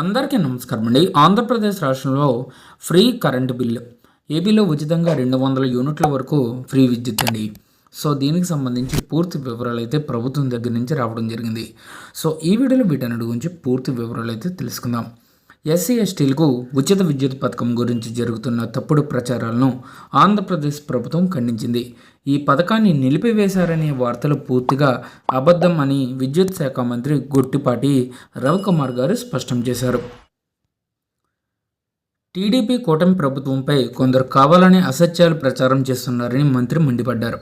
అందరికీ నమస్కారం అండి. ఆంధ్రప్రదేశ్ రాష్ట్రంలో ఫ్రీ కరెంటు బిల్లు. ఏపీలో ఉచితంగా రెండు వందల యూనిట్ల వరకు ఫ్రీ విద్యుత్ అండి. సో దీనికి సంబంధించి పూర్తి వివరాలు అయితే ప్రభుత్వం దగ్గర నుంచి రావడం జరిగింది. సో ఈ వీడియోలో వీటన్నిటి గురించి పూర్తి వివరాలు అయితే తెలుసుకుందాం. ఎస్సీ ఎస్టీలకు ఉచిత విద్యుత్ పథకం గురించి జరుగుతున్న తప్పుడు ప్రచారాలను ఆంధ్రప్రదేశ్ ప్రభుత్వం ఖండించింది. ఈ పథకాన్ని నిలిపివేశారనే వార్తలు పూర్తిగా అబద్ధం అని విద్యుత్ శాఖ మంత్రి గొట్టిపాటి రవికుమార్ గారు స్పష్టం చేశారు. టీడీపీ కూటమి ప్రభుత్వంపై కొందరు కావాలని అసత్యాలు ప్రచారం చేస్తున్నారని మంత్రి మండిపడ్డారు.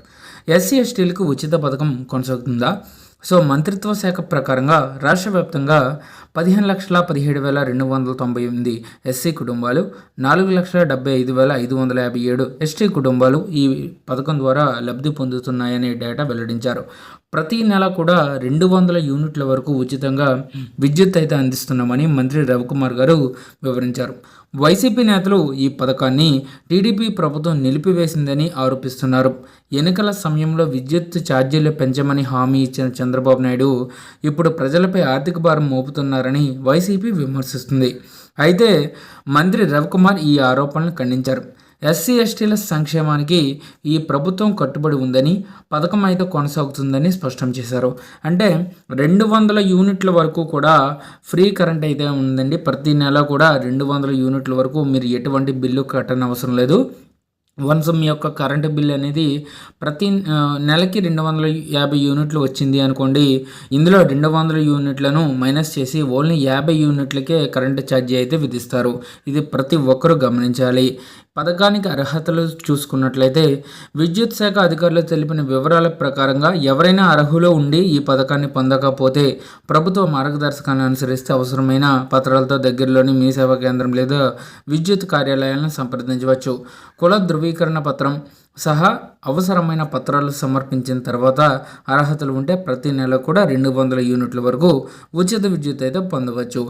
ఎస్సీ ఎస్టీలకు ఉచిత పథకం కొనసాగుతుందా? సో మంత్రిత్వ శాఖ ప్రకారంగా రాష్ట్ర వ్యాప్తంగా పదిహేను లక్షల పదిహేడు వేల రెండు వందల తొంభై ఎనిమిది ఎస్సీ కుటుంబాలు నాలుగు లక్షల డెబ్బై ఐదు వేల ఐదు వందల యాభై ఏడు ఎస్టీ కుటుంబాలు ఈ పథకం ద్వారా లబ్ధి పొందుతున్నాయనే డేటా వెల్లడించారు. ప్రతి నెల కూడా రెండు వందల యూనిట్ల వరకు ఉచితంగా విద్యుత్ అయితే అందిస్తున్నామని మంత్రి రవికుమార్ గారు వివరించారు. వైసీపీ నేతలు ఈ పథకాన్ని టీడీపీ ప్రభుత్వం నిలిపివేసిందని ఆరోపిస్తున్నారు. ఎన్నికల సమయంలో విద్యుత్ ఛార్జీలు పెంచమని హామీ ఇచ్చిన చంద్రబాబు నాయుడు ఇప్పుడు ప్రజలపై ఆర్థిక భారం మోపుతున్నారని వైసీపీ విమర్శిస్తుంది. అయితే మంత్రి రవికుమార్ ఈ ఆరోపణలు ఖండించారు. ఎస్సీ ఎస్టీల సంక్షేమానికి ఈ ప్రభుత్వం కట్టుబడి ఉందని పథకం అయితే కొనసాగుతుందని స్పష్టం చేశారు. అంటే రెండు వందల యూనిట్ల వరకు కూడా ఫ్రీ కరెంట్ అయితే ఉందండి. ప్రతి నెల కూడా రెండు వందల యూనిట్ల వరకు మీరు ఎటువంటి బిల్లు కట్టనవసరం అవసరం లేదు. వన్స్ మీ యొక్క కరెంటు బిల్ అనేది ప్రతి నెలకి రెండు వందల యాభై యూనిట్లు వచ్చింది అనుకోండి ఇందులో రెండు వందల యూనిట్లను మైనస్ చేసి ఓన్లీ యాభై యూనిట్లకే కరెంటు ఛార్జీ అయితే విధిస్తారు. ఇది ప్రతి ఒక్కరూ గమనించాలి. పథకానికి అర్హతలు చూసుకున్నట్లయితే విద్యుత్ శాఖ అధికారులు తెలిపిన వివరాల ప్రకారంగా ఎవరైనా అర్హులు ఉండి ఈ పథకాన్ని పొందకపోతే ప్రభుత్వ మార్గదర్శకాన్ని అనుసరిస్తే అవసరమైన పత్రాలతో దగ్గరలోని మీ సేవా కేంద్రం లేదా విద్యుత్ కార్యాలయాలను సంప్రదించవచ్చు. కుల ధృవీకరణ పత్రం సహా అవసరమైన పత్రాలు సమర్పించిన తర్వాత అర్హతలు ఉంటే ప్రతి నెల కూడా రెండు వందల యూనిట్ల వరకు ఉచిత విద్యుత్ అయితే పొందవచ్చు.